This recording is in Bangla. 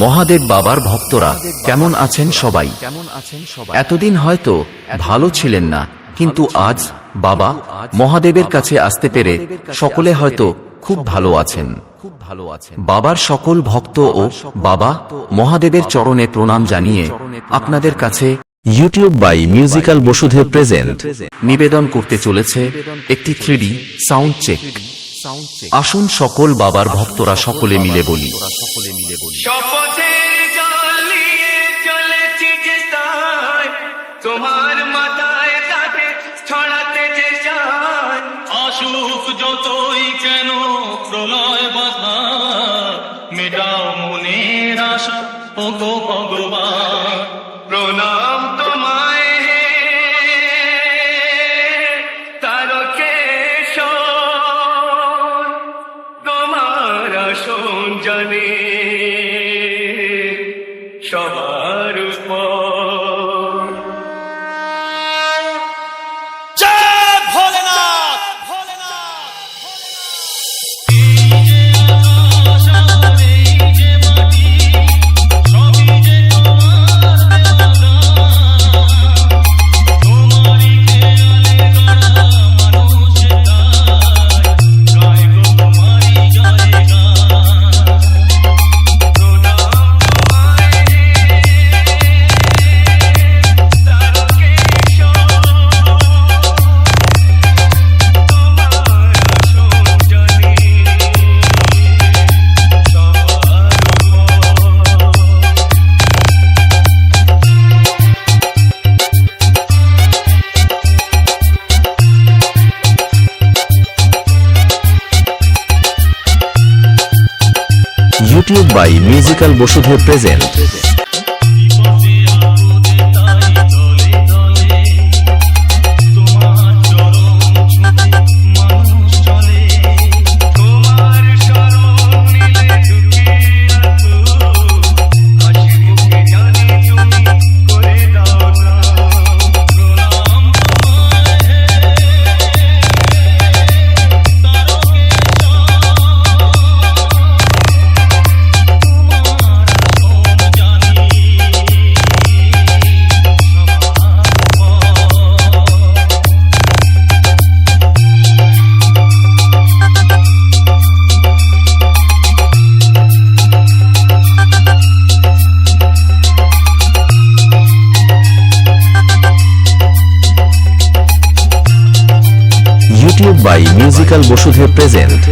মহাদেব বাবার ভক্তরা কেমন আছেন সবাই? এতদিন হয়তো ভালো ছিলেন না কিন্তু আজ বাবা মহাদেবের কাছে আসতে পেরে সকলে হয়তো খুব ভালো আছেন। খুব ভালো আছেন বাবার সকল ভক্ত ও বাবা মহাদেবের চরণে প্রণাম জানিয়ে আপনাদের কাছে YouTube by musical Basudhe present নিবেদন করতে চলেছে একটি থ্রিডি সাউন্ড চেক। আসুন সকল বাবার ভক্তরা সকলে মিলে বলি। শপথের জ্বালিয়ে চলেছি তোমার মাথায় তাকে ছড়াতে যে চাই। আসুক যতই কেন প্রলয় বাধা মেটাও মনের আশা ও গো ভগবান। প্রণাম তোমায় Shama. YouTube by musical Basudhe present by musical Basudhe present